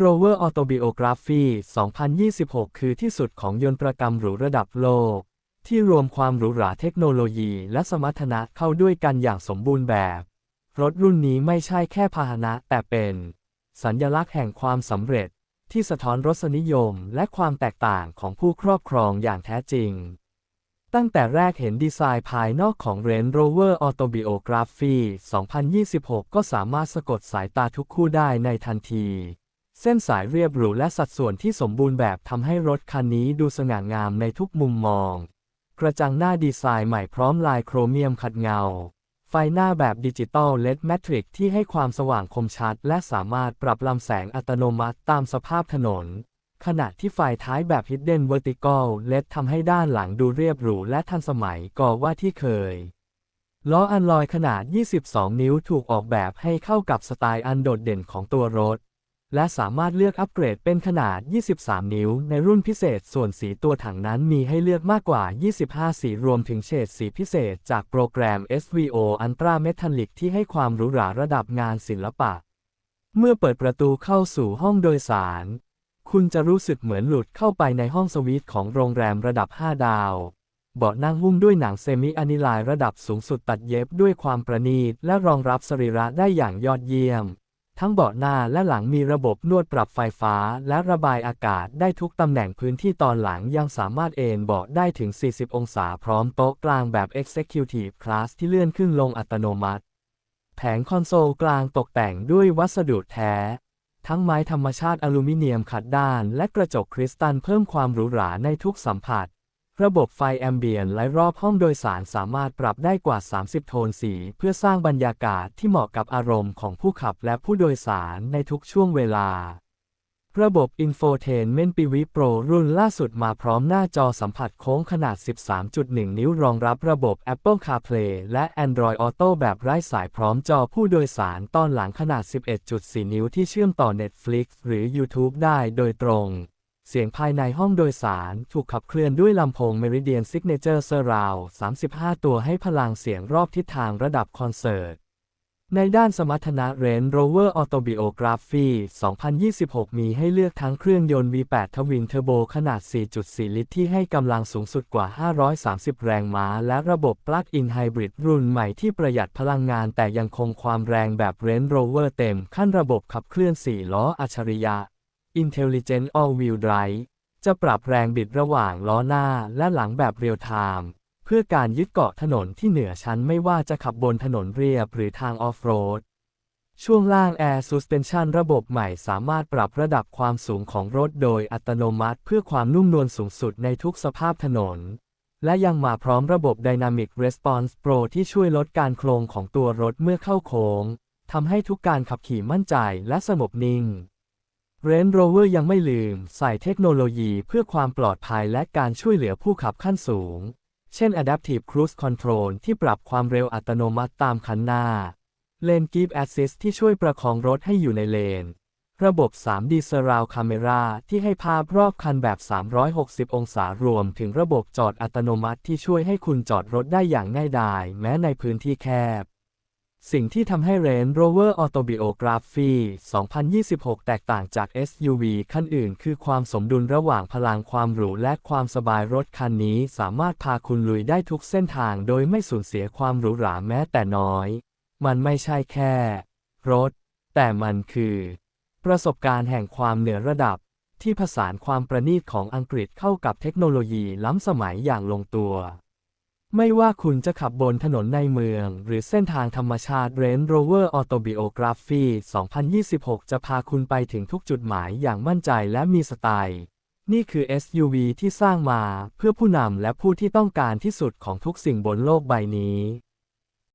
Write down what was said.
Range Rover Autobiography 2026 คือที่สุดของยนต์ประกรรมหรูระดับโลก ที่รวมความหรูหราเทคโนโลยีและสมรรถนะเข้าด้วยกันอย่างสมบูรณ์แบบ รถรุ่นนี้ไม่ใช่แค่พาหนะแต่เป็น สัญญลักษณ์แห่งความสำเร็จ ที่สะท้อนรสนิยมและความแตกต่างของผู้ครอบครองอย่างแท้จริง ตั้งแต่แรกเห็นดีไซน์ภายนอกของ Range Rover Autobiography 2026 ก็สามารถสะกดสายตาทุกคู่ได้ในทันที เส้นสายเรียบหรูและสัดส่วนที่สมบูรณ์แบบทำให้รถคันนี้ดูสง่างามในทุกมุมมอง กระจังหน้าดีไซน์ใหม่พร้อมลายโครเมียมขัดเงา ไฟหน้าแบบดิจิตอลเลดแมทริกที่ให้ความสว่างคมชัด และสามารถปรับลำแสงอัตโนมัติตามสภาพถนน ขณะที่ไฟท้ายแบบ Hidden Vertical LED ทำให้ด้านหลังดูเรียบหรูและทันสมัยกว่าที่เคยล้ออันลอยขนาด 22 นิ้วถูกออกแบบให้เข้ากับสไตล์อันโดดเด่นของตัวรถ และสามารถเลือกอัปเกรดเป็นขนาด 23 นิ้ว ในรุ่นพิเศษ ส่วนสีตัวถังนั้นมีให้เลือกมากกว่า 25 สีรวมถึงเฉดสีพิเศษจากโปรแกรม SVO Ultra Metallic ที่ให้ความหรูหราระดับงานศิลปะ เมื่อเปิดประตูเข้าสู่ห้องโดยสาร คุณจะรู้สึกเหมือนหลุดเข้าไปในห้องสวีทของโรงแรมระดับ 5 ดาว เบาะนั่งหุ้มด้วยหนังเซมิอะนิลายระดับสูงสุดตัดเย็บด้วยความประณีตและรองรับสรีระได้อย่างยอดเยี่ยม ทั้งเบาะหน้าและหลังมีระบบนวดปรับไฟฟ้าและระบายอากาศได้ทุกตำแหน่งพื้นที่ตอนหลังยังสามารถเอนเบาะได้ถึง 40 องศาพร้อมโต๊ะกลางแบบ Executive Class ที่เลื่อนขึ้นลงอัตโนมัติ แผงคอนโซลกลางตกแต่งด้วยวัสดุแท้ ทั้งไม้ธรรมชาติอลูมิเนียมขัดด้านและกระจกคริสตัลเพิ่มความหรูหราในทุกสัมผัส ระบบไฟแอมเบียนและรอบห้องโดยสารสามารถปรับได้กว่า 30 โทนสี เพื่อสร้างบรรยากาศที่เหมาะกับอารมณ์ของผู้ขับและผู้โดยสารในทุกช่วงเวลา ระบบ Infotainment PV Pro รุ่นล่าสุดมาพร้อมหน้าจอสัมผัสโค้งขนาด 13.1 นิ้วรองรับระบบ Apple CarPlay และ Android Auto แบบไร้สายพร้อมจอผู้โดยสารตอนหลังขนาด 11.4 นิ้วที่เชื่อมต่อ Netflix หรือ YouTube ได้โดยตรง เสียงภายในห้องโดยสารถูกขับเคลื่อนด้วยลำโพง Meridian Signature Surround 35 ตัวให้พลังเสียงรอบทิศทางระดับคอนเสิร์ต ในด้านสมรรถนะ Range Rover Autobiography 2026 มีให้เลือกทั้งเครื่องยนต์ V8 ทวินเทอร์โบขนาด 4.4 ลิตรที่ให้กำลังสูงสุดกว่า 530 แรงม้า และระบบ Plug-in Hybrid รุ่นใหม่ที่ประหยัดพลังงานแต่ยังคงความแรงแบบ Range Rover เต็มขั้นระบบขับเคลื่อน 4 ล้ออัจฉริยะ Intelligent All-Wheel Drive จะปรับแรงบิดระหว่างล้อหน้าและหลังแบบเรียลไทม์เพื่อการยึดเกาะถนนที่เหนือชั้นไม่ว่าจะขับบนถนนเรียบหรือทางออฟโรด ช่วงล่าง Air Suspension ระบบใหม่สามารถปรับระดับความสูงของรถโดยอัตโนมัติเพื่อความนุ่มนวลสูงสุดในทุกสภาพถนน และยังมาพร้อมระบบ Dynamic Response Pro ที่ช่วยลดการโคลงของตัวรถเมื่อเข้าโค้งทำให้ทุกการขับขี่มั่นใจและสงบนิ่ง Range Rover ยังไม่ลืมใส่เทคโนโลยีเพื่อความปลอดภัยและการช่วยเหลือผู้ขับขั้นสูง เช่น Adaptive Cruise Control ที่ปรับความเร็วอัตโนมัติตามคันหน้า Lane Keep Assist ที่ช่วยประคองรถให้อยู่ในเลน ระบบ 3D Surround Camera ที่ให้ภาพรอบคันแบบ 360 องศารวมถึงระบบจอดอัตโนมัติที่ช่วยให้คุณจอดรถได้อย่างง่ายดายแม้ในพื้นที่แคบ สิ่งที่ทำให้ Range Rover Autobiography 2026 แตกต่างจาก SUV คันอื่น คือความสมดุลระหว่างพลังความหรูและความสบายรถคันนี้สามารถพาคุณลุยได้ทุกเส้นทางโดยไม่สูญเสียความหรูหราแม้แต่น้อย มันไม่ใช่แค่ รถ แต่มันคือ ประสบการณ์แห่งความเหนือระดับ ที่ผสานความประณีตของอังกฤษเข้ากับเทคโนโลยีล้ำสมัยอย่างลงตัว ไม่ว่าคุณจะขับบนถนนในเมือง หรือเส้นทางธรรมชาติ Range Rover Autobiography 2026 จะพาคุณไปถึงทุกจุดหมายอย่างมั่นใจและมีสไตล์ นี่คือ SUV ที่สร้างมาเพื่อผู้นำและผู้ที่ต้องการที่สุดของทุกสิ่งบนโลกใบนี้